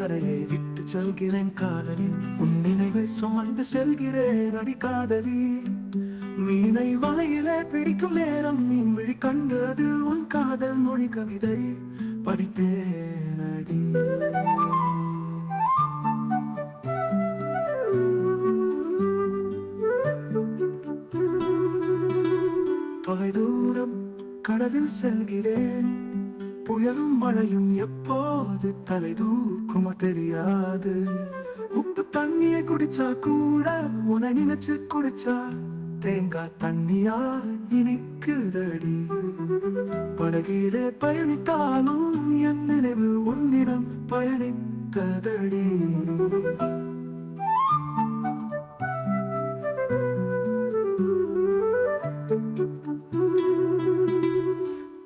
கரையை விட்டு செல்கிறேன் காதலி. உன் நினைவை சுமந்து செல்கிறேன் அடி காதலி. மீனை வலையிலே பிடிக்கும் நேரம் மீன் விழி கண்டது உன் காதல் மொழி கவிதை. படித்தேன் அடி. தொலைதூரம் கடலில் செல்கிறேன். புயலும் மழையும் எப்போது தலை தூக்குமோ தெரியாது. உப்பு தண்ணியை குடிச்சா கூட உன நினைச்சு குடிச்சா தேங்காய் தண்ணியா இனிக்குதடி. படகிலே பயணித்தாலும் என் நினைவு உன்னிடம் பயணித்ததடி.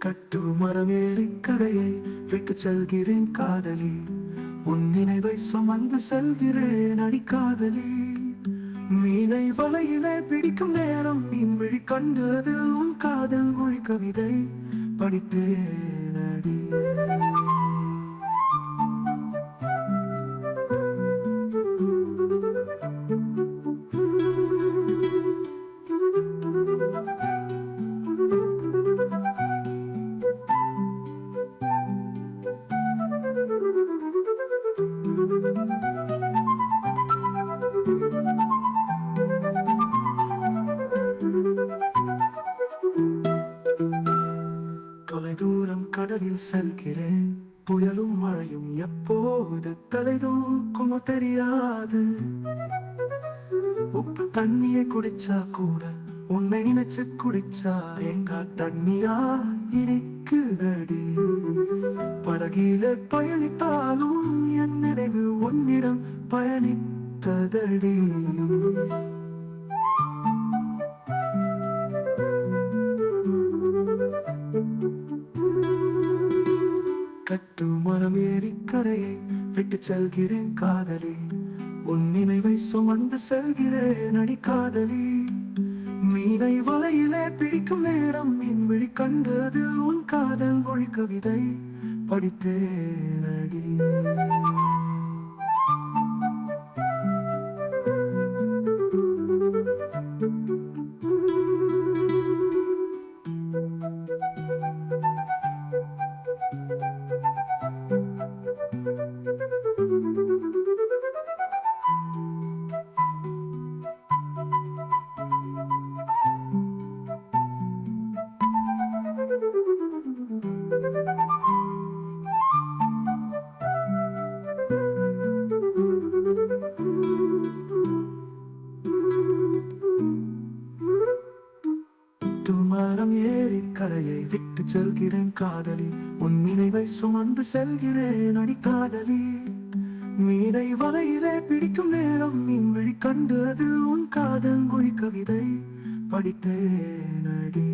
கட்டு மரமேறி கதையை விட்டு செல்கிறேன் காதலி. உன் நினைவை சுமந்து செல்கிறேன் அடிக்காதலி. மீனை வலையிலே பிடிக்கும் நேரம் மீன் விழி கண்டதில் உன் காதல் மொழி கவிதை படித்தேன் அடி. தொலைதூரம் செல்கிறேன் புயலும் மழையும் எப்போது தலை தூக்குமோ தெரியாது உப்பு தண்ணியை குடிச்சா கூட உன்னை நினைச்சு குடிச்சா எங்க தண்ணியா இனிக்குதடி படகில பயணித்தாலும் என் நினைவு உன்னிடம் பயணித்ததடி கட்டு மரமேறி கரையை விட்டு செல்கிறேன் காதலி. உன் நினைவை சுமந்து செல்கிறேன் அடி காதலி. மீனை வலையிலே பிடிக்கும் நேரம் மீன் விழி கண்டு அதில் உன் காதல் மொழி கவிதை படித்தேன் விட்டு மரம் ஏறி கரையை விட்டு செல்கிறேன் காதலி. உன் நினைவை சுமந்து செல்கிறேன் அடி காதலி. மீனை வலையிலே பிடிக்கும் நேரம் மீன் விழி கண்டு அதில் உன் காதல் மொழி கவிதை படித்தேன் அடி.